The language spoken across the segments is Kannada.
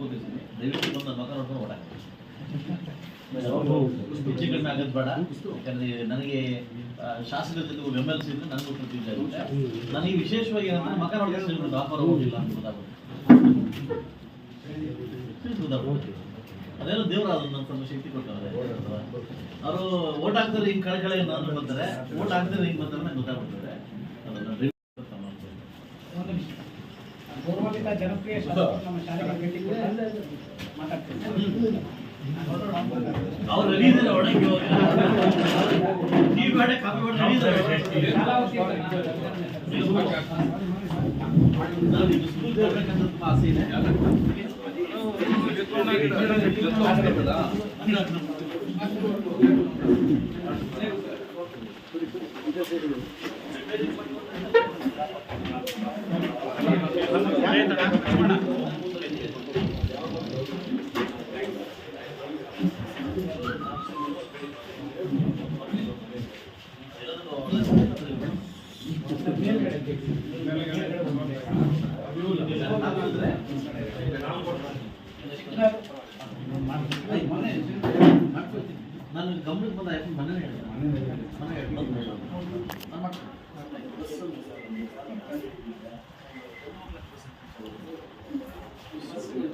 ಕೂತಿರ್ತೀನಿ ದಯವಿಟ್ಟು ಬಂದು ನನ್ನ ಮಗ ನೋಡ್ಕೊಂಡು ಓಡಾಡಿ. ಹೆಚ್ಚು ಕಡಿಮೆ ಆಗೋದು ಬೇಡ. ಯಾಕಂದ್ರೆ ನನಗೆ ಆ, ಶಾಸಕರ ಜೊತೆ ಎಂ ಎಲ್ ಸಿ ಇದ್ರೆ ನನಗೂ ಪ್ರತಿನಿಧಿ ಆಗುತ್ತೆ. ನನಗೆ ವಿಶೇಷವಾಗಿ ಏನಂದ್ರೆ ಮಗ ನೋಡ್ಕೊಂಡು ವ್ಯಾಪಾರ ಹೋಗಿಲ್ಲ ಅಂತ ಗೊತ್ತಾಗುತ್ತೆ ಅದೆಲ್ಲ ದೇವ್ರ ಅದನ್ನ ನಮ್ಮ ಸ್ವಲ್ಪ ಶಕ್ತಿ ಕೊಟ್ಟವ್ರೆ ಅವರು ಓಟ್ ಹಾಕ್ತಾರೆ ಹಿಂಗೆ ಕಳೆ ಕಳೆ ನಾನು ಬರ್ತಾರೆ ಓಟ್ ಹಾಕ್ತಾರೆ ಹಿಂಗೆ ಬರ್ತಾರೆ ಗೊತ್ತಾಗ್ಬಿಡ್ತಾರೆ ಅದನ್ನ. ಗೌರವಾನ್ವಿತ ಜನಪ್ರಿಯ ಶಾಸಕರು ನಮ್ಮ ಶಾಲೆಗೆ ಭೇಟಿ ಕೊಟ್ಟು ಆಸೆ ಇದೆ ನಾನು ಗಮನಕ್ಕೆ ಬಂದ ಮನೆ ಮನೆ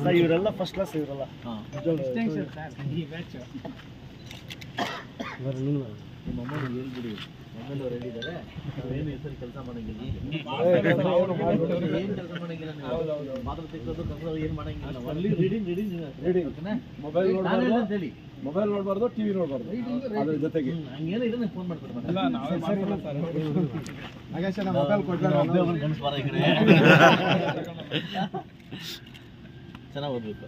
ಸರ್ ಇವರೆಲ್ಲ ಫಸ್ಟ್ ಕ್ಲಾಸ್ ಇವರೆಲ್ಲ ಹಾ. ನಿಮ್ಮ ಅಮ್ಮನಿಗೆ ಹೇಳ್ಬಿಡಿ. ಹೇಳಿದ್ದಾರೆ ಹೆಸರು ಕೆಲಸ ಮಾಡಂಗಿಲ್ಲ. ಏನು ಕೆಲಸ ಮಾಡಂಗಿಲ್ಲ ನೀವು. ಮಾತ್ರ ತೆಗೆದು ಕನ್ನಡ ಏನು ಮಾಡಂಗಿಲ್ಲ ರೀಡಿಂಗ್. ಮೊಬೈಲ್ ನಾನು ನೋಡಬಾರ್ದು. ಅಂತ ಹೇಳಿ. ಮೊಬೈಲ್ ನೋಡಬಾರ್ದು ಟಿವಿ ನೋಡಬಾರ್ದು. ಅದ್ರ ಜೊತೆಗೆ. ಹಂಗೇನೋ ನಂಗೆ ಫೋನ್ ಮೊಬೈಲ್ ಚೆನ್ನಾಗಿ ಓದ್ಬೇಕು.